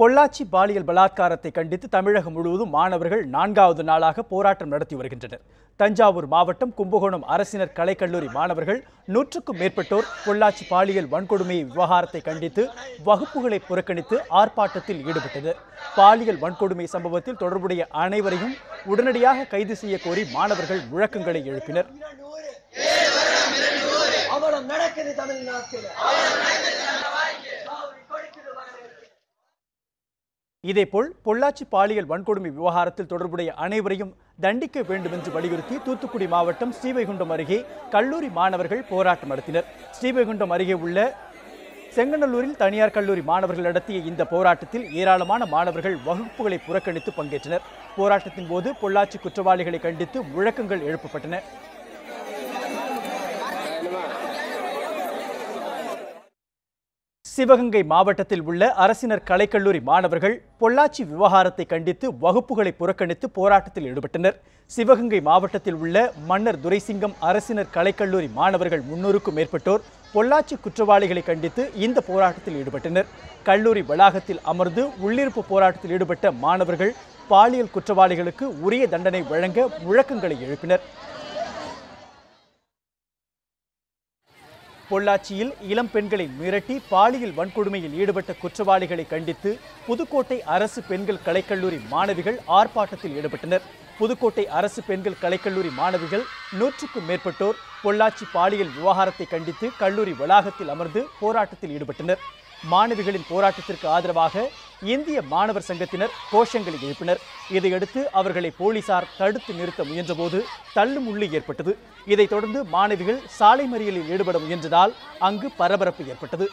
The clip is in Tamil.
பொள்ளாச்சி பாலியல் பலாத்காரத்தை கண்டித்து தமிழகம் முழுவதும் மாணவர்கள் நான்காவது நாளாக போராட்டம் நடத்தி வருகின்றனர். தஞ்சாவூர் மாவட்டம் கும்பகோணம் அரசினர் கலைக்கல்லூரி மாணவர்கள் நூற்றுக்கும் மேற்பட்டோர் பொள்ளாச்சி பாலியல் வன்கொடுமை விவகாரத்தை கண்டித்து வகுப்புகளை புறக்கணித்து ஆர்ப்பாட்டத்தில் ஈடுபட்டனர். பாலியல் வன்கொடுமை சம்பவத்தில் தொடர்புடைய அனைவரையும் உடனடியாக கைது செய்ய கோரி மாணவர்கள் முழக்கங்களை எழுப்பினர். நடக்குது தமிழ்நாட்டில். இதேபோல் பொள்ளாச்சி பாலியல் வன்கொடுமை விவகாரத்தில் தொடர்புடைய அனைவரையும் தண்டிக்க வேண்டும் என்று வலியுறுத்தி தூத்துக்குடி மாவட்டம் ஸ்ரீவைகுண்டம் அருகே கல்லூரி மாணவர்கள் போராட்டம் நடத்தினர். ஸ்ரீவைகுண்டம் அருகே உள்ள செங்கநல்லூரில் தனியார் கல்லூரி மாணவர்கள் நடத்திய இந்த போராட்டத்தில் ஏராளமான மாணவர்கள் வகுப்புகளை புறக்கணித்து பங்கேற்றனர். போராட்டத்தின் போது பொள்ளாச்சி குற்றவாளிகளை கண்டித்து முழக்கங்கள் எழுப்பப்பட்டன. சிவகங்கை மாவட்டத்தில் உள்ள அரசினர் கலைக்கல்லூரி மாணவர்கள் பொள்ளாச்சி விவகாரத்தை கண்டித்து வகுப்புகளை புறக்கணித்து போராட்டத்தில் ஈடுபட்டனர். சிவகங்கை மாவட்டத்தில் உள்ள மன்னர் துரைசிங்கம் அரசினர் கலைக்கல்லூரி மாணவர்கள் முன்னூறுக்கும் மேற்பட்டோர் பொள்ளாச்சி குற்றவாளிகளை கண்டித்து இந்த போராட்டத்தில் ஈடுபட்டனர். கல்லூரி வளாகத்தில் அமர்ந்து உள்ளிருப்பு போராட்டத்தில் ஈடுபட்ட மாணவர்கள் பாலியல் குற்றவாளிகளுக்கு உரிய தண்டனை வழங்க முழக்கங்களை எழுப்பினர். பொள்ளாச்சியில் இளம் பெண்களை மிரட்டி பாலியல் வன்கொடுமையில் ஈடுபட்ட குற்றவாளிகளை கண்டித்து புதுக்கோட்டை அரசு பெண்கள் கலைக்கல்லூரி மாணவிகள் ஆர்ப்பாட்டத்தில் ஈடுபட்டனர். புதுக்கோட்டை அரசு பெண்கள் கலைக்கல்லூரி மாணவிகள் நூற்றுக்கும் மேற்பட்டோர் பொள்ளாச்சி பாலியல் விவகாரத்தை கண்டித்து கல்லூரி வளாகத்தில் அமர்ந்து போராட்டத்தில் ஈடுபட்டனர். மாணவிகளின் போராட்டத்திற்கு ஆதரவாக இந்திய மாணவர் சங்கத்தினர் கோஷங்களை எழுப்பினர். இதையடுத்து அவர்களை போலீசார் தடுத்து நிறுத்த முயன்றபோது தள்ளுமுள்ளு ஏற்பட்டது. இதைத் தொடர்ந்து மாணவிகள் சாலை மறியலில் ஈடுபட முயன்றதால் அங்கு பரபரப்பு ஏற்பட்டது.